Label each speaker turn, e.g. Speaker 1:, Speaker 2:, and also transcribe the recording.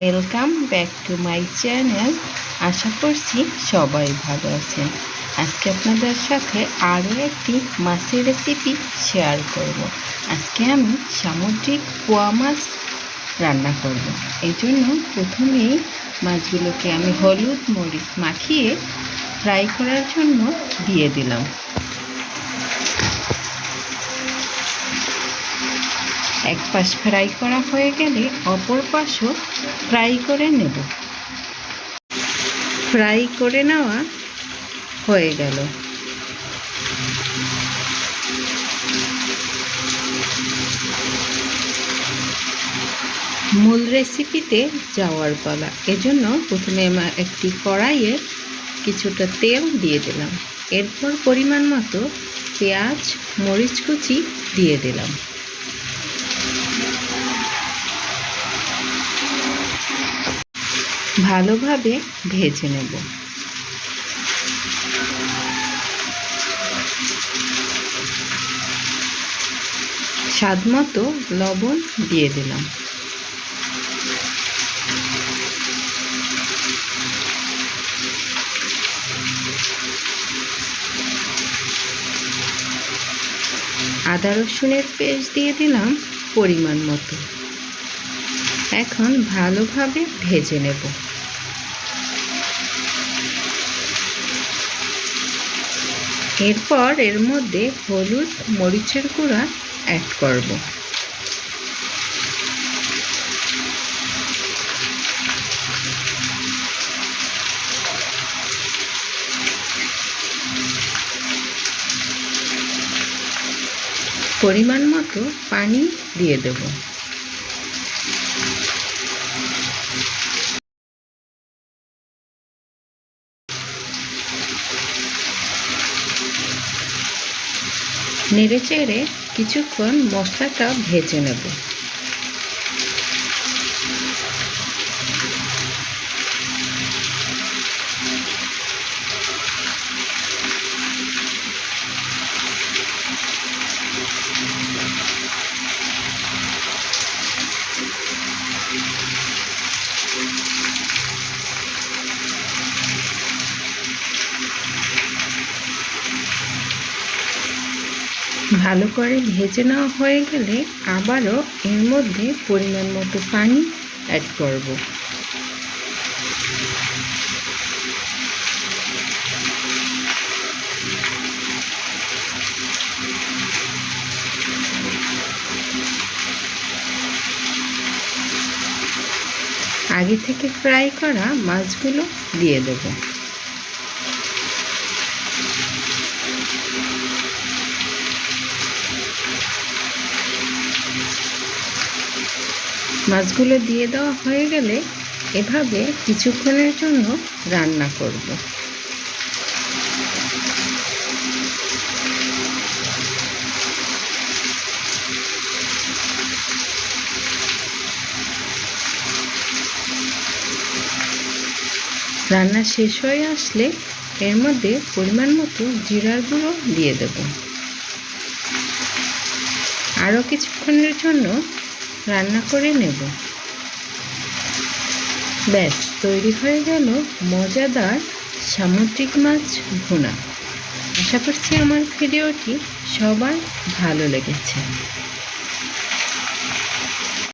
Speaker 1: Welcome back to my channel আশা করছি সবাই ভালো আছেন আজকে আপনাদের সাথে আরও একটি মাছের রেসিপি শেয়ার করব। আজকে আমি সামুদ্রিক পোয়া মাছ রান্না করব। এই জন্য প্রথমেই মাছগুলোকে আমি হলুদ মরিচ মাখিয়ে ফ্রাই করার জন্য দিয়ে দিলাম এক পাশ ফ্রাই করা হয়ে গেলে অপর পাশও ফ্রাই করে নেব। ফ্রাই করে নেওয়া হয়ে গেল। মূল রেসিপিতে যাওয়ার পালা। এজন্য প্রথমে একটি কড়াইয়ে কিছুটা তেল দিয়ে দিলাম। এরপর পরিমাণ মতো পেঁয়াজ, মরিচ কুচি দিয়ে দিলাম। ভালোভাবে ভেজে নেব। স্বাদ মতো লবণ দিয়ে দিলাম। আদা রসুনের পেস্ট দিয়ে দিলাম পরিমাণ মতো। এখন ভালোভাবে ভেজে নেব। এরপর এর মধ্যে হলুদ, মরিচের গুঁড়া অ্যাড করব। পরিমাণ মতো পানি দিয়ে দেবো। নেড়ে চেড়ে কিছুক্ষণ মশলাটা ভেজে নেব। ভালো করে ভেজে নেওয়া হয়ে গেলে আবারও এর মধ্যে পরিমাণ মতো পানি অ্যাড করব। আগে থেকে ফ্রাই করা মাছগুলো দিয়ে দেবো। মাছগুলো দিয়ে দেওয়া হয়ে গেলে এভাবে কিছুক্ষণের জন্য রান্না করব। রান্না শেষ হয়ে আসলে এর মধ্যে পরিমাণ মতো জিরার গুঁড়ো দিয়ে দেব। আরও কিছুক্ষণের জন্য রান্না করে নেব। ব্যাস, তৈরি হয়ে গেল মজাদার সামুদ্রিক মাছ ভুনা। আশা করছি আমার ভিডিওটি সবার ভালো লেগেছে।